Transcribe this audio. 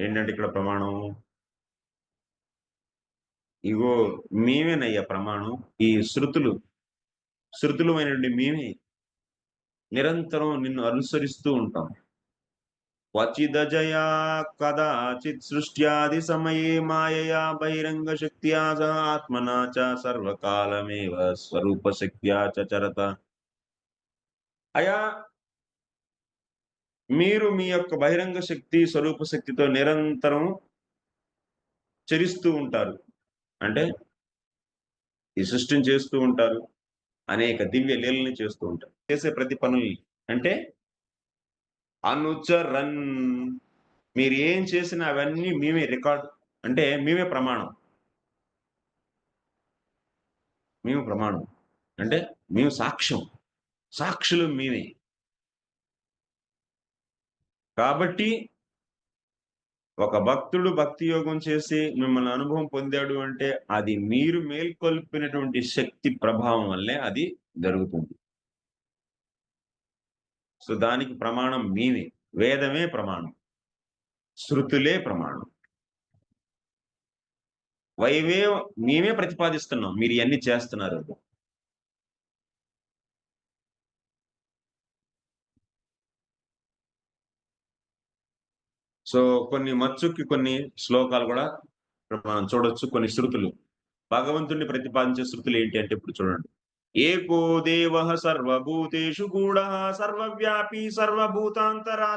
ఏంటంటే ఇక్కడ ప్రమాణం? ఇగో మేమేనయ్యా ప్రమాణం. ఈ శృతులు శృతులమైనటువంటి మేమే నిరంతరం నిన్ను అనుసరిస్తూ ఉంటాం. క్వచిదజయా కదాచిత్ సృష్ట్యాది సమయే మాయయా బహిరంగ శక్త్యా సహ ఆత్మనా చ సర్వకాలమేవ స్వరూప శక్త్యా చ చరత. అయా మీరు మీ యొక్క బహిరంగ శక్తి స్వరూప శక్తితో నిరంతరం చరిస్తూ ఉంటారు. అంటే ఈ సృష్టిని చేస్తూ ఉంటారు. అనేక దివ్య లీలని చేస్తూ ఉంటారు. చేసే ప్రతి పనుల్ని. అంటే అనుచరన్. మీరు ఏం చేసినా అవన్నీ మేమే రికార్డ్. అంటే మేమే ప్రమాణం. మేము ప్రమాణం. అంటే మేము సాక్ష్యం. సాక్షులు మేమే. కాబట్టి ఒక భక్తుడు భక్తి యోగం చేసి మిమ్మల్ని అనుభవం పొందాడు అంటే అది మీరు మేల్కొల్పినటువంటి శక్తి ప్రభావం వల్లే అది జరుగుతుంది. సో దానికి ప్రమాణం మీవే. వేదమే ప్రమాణం. శృతులే ప్రమాణం. వైవే మేమే ప్రతిపాదిస్తున్నాం. మీరు ఇవన్నీ చేస్తున్నారు. సో కొన్ని మచ్చుకి కొన్ని శ్లోకాలు కూడా మనం చూడొచ్చు కొన్ని శృతులు. భగవంతుడిని ప్రతిపాదించే శృతులు ఏంటి అంటే ఇప్పుడు చూడండి. ఏకో దేవ సర్వభూతేషు గూఢ సర్వవ్యాపి సర్వభూతాంతరాత్మ